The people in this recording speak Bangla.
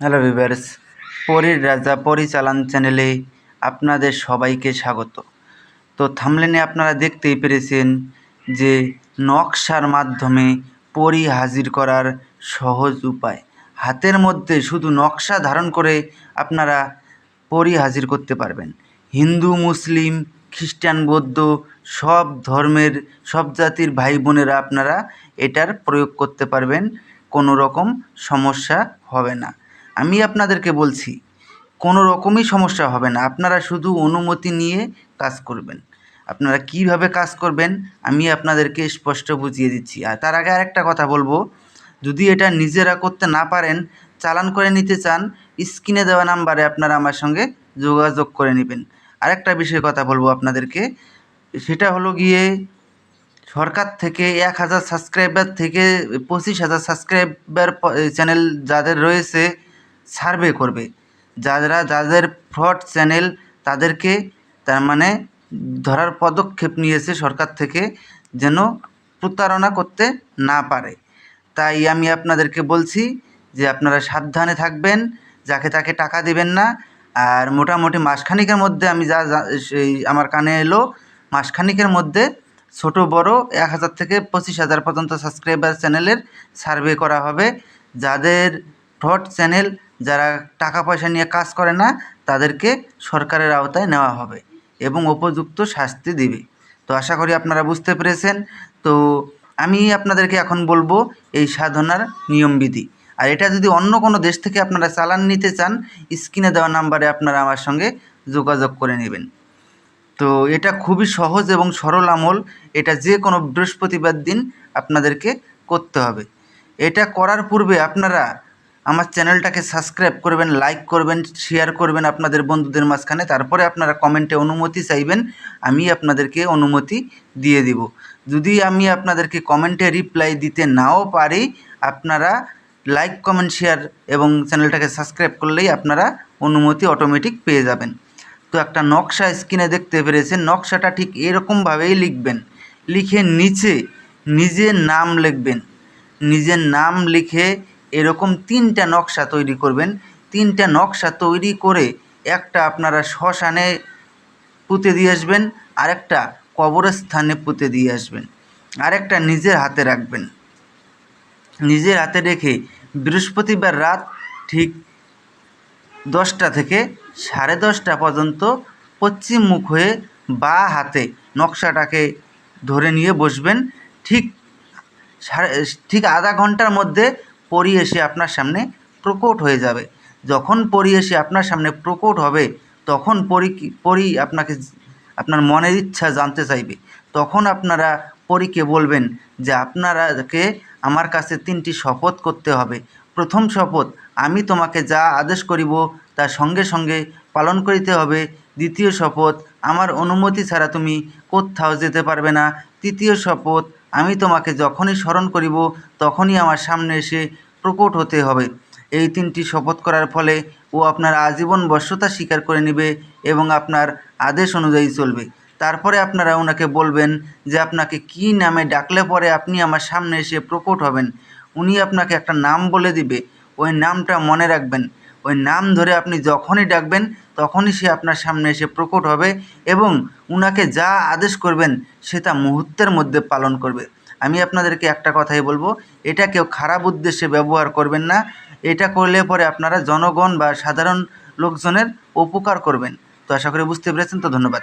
হ্যালো ভিভার্স পরীর রাজা পরিচালন চ্যানেলে আপনাদের সবাইকে স্বাগত। তো থামলেনে আপনারা দেখতেই পেরেছেন যে নকশার মাধ্যমে পরি হাজির করার সহজ উপায়। হাতের মধ্যে শুধু নকশা ধারণ করে আপনারা পরি হাজির করতে পারবেন। হিন্দু, মুসলিম, খ্রিস্টান, বৌদ্ধ সব ধর্মের, সব জাতির ভাই বোনেরা আপনারা এটার প্রয়োগ করতে পারবেন, কোনো রকম সমস্যা হবে না। আমি আপনাদেরকে বলছি, কোনো রকমই সমস্যা হবে না। আপনারা শুধু অনুমতি নিয়ে কাজ করবেন। আপনারা কীভাবে কাজ করবেন, আমি আপনাদেরকে স্পষ্ট বুঝিয়ে দিচ্ছি। আর তার আগে আরেকটা কথা বলব, যদি এটা নিজেরা করতে না পারেন, চালান করে নিতে চান, স্ক্রিনে দেওয়া নাম্বারে আপনারা আমার সঙ্গে যোগাযোগ করে নেবেন। আরেকটা বিষয়ে কথা বলব আপনাদেরকে, সেটা হলো গিয়ে, সরকার থেকে এক হাজার সাবস্ক্রাইবার থেকে পঁচিশ হাজার সাবস্ক্রাইবার চ্যানেল যাদের রয়েছে সার্ভে করবে। যারা, যাদের ফ্রড চ্যানেল তাদেরকে তার মানে ধরার পদক্ষেপ নিয়েছে সরকার থেকে যেন প্রতারণা করতে না পারে। তাই আমি আপনাদেরকে বলছি যে আপনারা সাবধানে থাকবেন, যাকে তাকে টাকা দেবেন না। আর মোটামুটি মাসখানিকের মধ্যে আমি যা সেই আমার কানে এলো, মাসখানিকের মধ্যে ছোট, বড় এক হাজার থেকে পঁচিশ হাজার পর্যন্ত সাবস্ক্রাইবার চ্যানেলের সার্ভে করা হবে। যাদের ফ্রড চ্যানেল যারা টাকা পয়সা নিয়ে কাজ করে না, তাদেরকে সরকারের আওতায় নেওয়া হবে এবং উপযুক্ত শাস্তি দিবে। তো আশা করি আপনারা বুঝতে পেরেছেন। তো আমি আপনাদেরকে এখন বলব এই সাধনার নিয়মবিধি। আর এটা যদি অন্য কোনো দেশ থেকে আপনারা চালান নিতে চান, স্ক্রিনে দেওয়া নাম্বারে আপনারা আমার সঙ্গে যোগাযোগ করে নেবেন। তো এটা খুবই সহজ এবং সরল আমল। এটা যে কোনো বৃহস্পতিবার দিন আপনাদেরকে করতে হবে। এটা করার পূর্বে আপনারা আমার চ্যানেলটাকে সাবস্ক্রাইব করবেন, লাইক করবেন, শেয়ার করবেন আপনাদের বন্ধুদের মাঝখানে, তারপরে আপনারা কমেন্টে অনুমতি চাইবেন, আমি আপনাদেরকে অনুমতি দিয়ে দিব। যদি আমি আপনাদেরকে কমেন্টে রিপ্লাই দিতে নাও পারি, আপনারা লাইক, কমেন্ট, শেয়ার এবং চ্যানেলটাকে সাবস্ক্রাইব করলেই আপনারা অনুমতি অটোমেটিক পেয়ে যাবেন। তো একটা নকশা স্ক্রিনে দেখতে পেরেছেন, নকশাটা ঠিক এরকমভাবেই লিখবেন। লিখে নিচে নিজের নাম লিখবেন। নিজের নাম লিখে এরকম তিনটা নকশা তৈরি করবেন। তিনটা নকশা তৈরি করে একটা আপনারা শ্মশানে পুঁতে দিয়ে আসবেন, আরেকটা কবরস্থানে পুঁতে দিয়ে আসবেন, আরেকটা নিজের হাতে রাখবেন। নিজের হাতে রেখে বৃহস্পতিবার রাত ঠিক দশটা থেকে সাড়ে দশটা পর্যন্ত পশ্চিম মুখ হয়ে বা হাতে নকশাটাকে ধরে নিয়ে বসবেন। ঠিক সাড়ে ঠিক আধা ঘণ্টার মধ্যে পরি এসে আপনার সামনে প্রকট হয়ে যাবে। যখন পরি এসে আপনার সামনে প্রকট হবে, তখন পরি পরি আপনাকে আপনার মনের ইচ্ছা জানতে চাইবে। তখন আপনারা পরীকে বলবেন যে, আপনারাকে আমার কাছে তিনটি শপথ করতে হবে। প্রথম শপথ, আমি তোমাকে যা আদেশ করিব তা সঙ্গে সঙ্গে পালন করিতে হবে। দ্বিতীয় শপথ, আমার অনুমতি ছাড়া তুমি কোথাও যেতে পারবে না। তৃতীয় শপথ, আমি তোমাকে যখনই স্মরণ করিব তখনই আমার সামনে এসে প্রকট হতে হবে। এই তিনটি শপথ করার ফলে ও আপনার আজীবন বশ্যতা স্বীকার করে নেবে এবং আপনার আদেশ অনুযায়ী চলবে। তারপরে আপনারা ওনাকে বলবেন যে, আপনাকে কি নামে ডাকলে পরে আপনি আমার সামনে এসে প্রকট হবেন? উনি আপনাকে একটা নাম বলে দিবে। ওই নামটা মনে রাখবেন। ওই নাম ধরে আপনি যখনই ডাকবেন, তখনই সে আপনার সামনে এসে প্রকট হবে এবং উনাকে যা আদেশ করবেন সেটা মুহূর্তের মধ্যে পালন করবে। আমি আপনাদেরকে একটা কথাই বলব, এটা কেউ খারাপ উদ্দেশ্যে ব্যবহার করবেন না, এটা করলে পরে আপনারা জনগণ বা সাধারণ লোকজনের উপকার করবেন। তো আশা করি বুঝতে পেরেছেন, তো ধন্যবাদ।